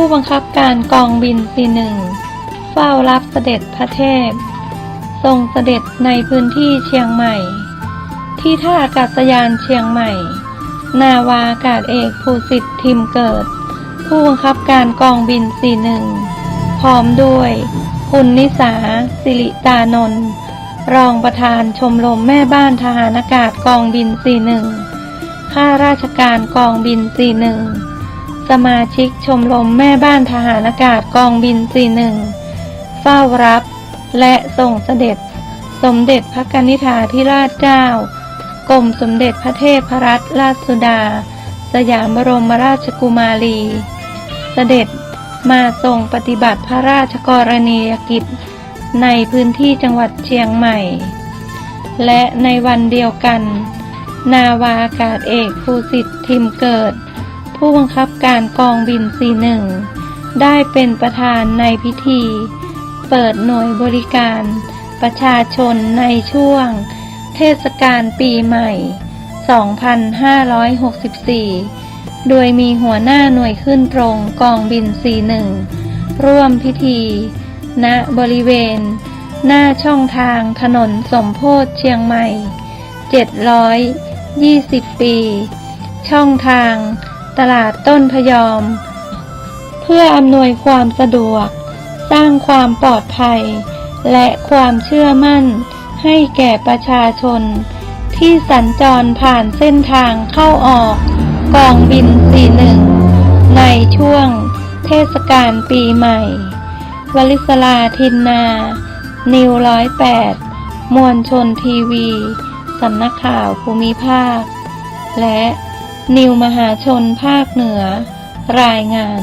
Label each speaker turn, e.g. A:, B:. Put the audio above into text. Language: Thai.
A: ู้บังคับการกองบินปีหนึ่งเฝ้ารับเสด็จพระเทพ ทรงเสด็จในพื้นที่เชียงใหม่ ที่ท่าอากาศยานเชียงใหม่ นาวาอากาศเอกภูสิทธิ์ทิมเกิด ผู้บังคับการกองบิน41พร้อมด้วย คุณนิสาสิริตานนท์รองประธานชมรมแม่บ้านทหารอากาศกองบิน41ข้าราชการกองบิน41 สมาชิกชมรมแม่บ้านทหารอากาศกองบิน 41 เฝ้ารับ และส่งเสด็จ สมเด็จพระกนิษฐาธิราชเจ้ากรมสมเด็จพระเทพรัตนราชสุดา สยามบรมราชกุมารี เสด็จมาทรงปฏิบัติพระราชกรณียกิจ ในพื้นที่จังหวัดเชียงใหม่ และในวันเดียวกัน นาวาอากาศเอกภูสิทธิ์ทิมเกิด ผู้บังคับการกองบิน 41 ได้เป็นประธานในพิธี เปิดหน่วยบริการ ประชาชนในช่วง เทศกาลปีใหม่ 2564 โดยมีหัวหน้าหน่วยขึ้นตรงกองบิน 41 ร่วมพิธี ณบริเวณ หน้าช่องทางถนนสมโพธิเชียงใหม่ 720 ปี ช่องทาง ตลาดต้นพยอม เพื่ออำนวยความสะดวก สร้างความปลอดภัย และความเชื่อมั่น ให้แก่ประชาชน ที่สัญจรผ่านเส้นทางเข้าออก กองบิน 41 ในช่วงเทศกาลปีใหม่ วลิศลาทินนา นิวร้อยแปดมวลชนทีวี สำนักข่าวภูมิภาค และ นิวมหาชนภาคเหนือ รายงาน